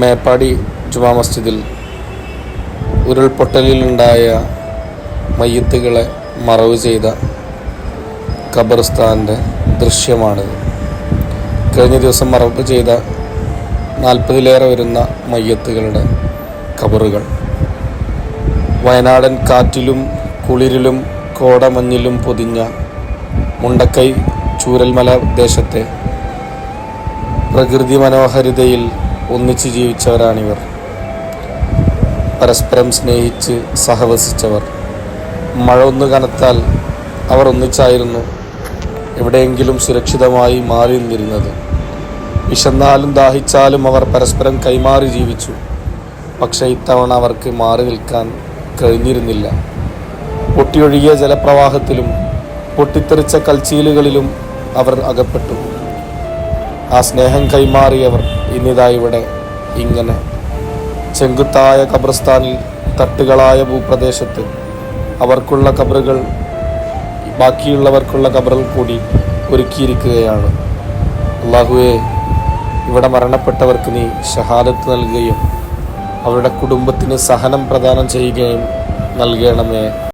മേപ്പാടി ജുമാ മസ്ജിദിൽ ഉരുൾപൊട്ടലിലുണ്ടായ മയ്യത്തുകളെ മറവ് ചെയ്ത ഖബർസ്ഥാന്റെ ദൃശ്യമാണിത് കഴിഞ്ഞ ദിവസം മറവ് ചെയ്ത നാൽപ്പതിലേറെ വരുന്ന മയ്യത്തുകളുടെ ഖബറുകൾ. വയനാടൻ കാറ്റിലും കുളിരിലും കോടമഞ്ഞിലും പൊതിഞ്ഞ മുണ്ടക്കൈ ചൂരൽമല ദേശത്തെ പ്രകൃതി മനോഹരിതയിൽ ഒന്നിച്ചു ജീവിച്ചവരാണിവർ. പരസ്പരം സ്നേഹിച്ച് സഹവസിച്ചവർ. മഴ ഒന്ന് കനത്താൽ അവർ ഒന്നിച്ചായിരുന്നു എവിടെയെങ്കിലും സുരക്ഷിതമായി മാറി നിന്നിരുന്നത്. വിശന്നാലും ദാഹിച്ചാലും അവർ പരസ്പരം കൈമാറി ജീവിച്ചു. പക്ഷേ ഇത്തവണ അവർക്ക് മാറി നിൽക്കാൻ കഴിഞ്ഞിരുന്നില്ല. പൊട്ടിയൊഴുകിയ ജലപ്രവാഹത്തിലും പൊട്ടിത്തെറിച്ച കൽച്ചീലുകളിലും അവർ അകപ്പെട്ടു. ആ സ്നേഹം കൈമാറിയവർ ഇന്നിതാ ഇവിടെ ഇങ്ങനെ ചെങ്കുത്തായ ഖബർസ്ഥാനിൽ തട്ടുകളായ ഭൂപ്രദേശത്ത് അവർക്കുള്ള കബറുകൾ ബാക്കിയുള്ളവർക്കുള്ള കബറുകൾ കൂടി ഒരുക്കിയിരിക്കുകയാണ്. അള്ളാഹുവെ ഇവിടെ മരണപ്പെട്ടവർക്ക് നീ ഷഹാദത്ത് നൽകുകയും അവരുടെ കുടുംബത്തിന് സഹനം പ്രദാനം ചെയ്യുകയും നൽകണമേ.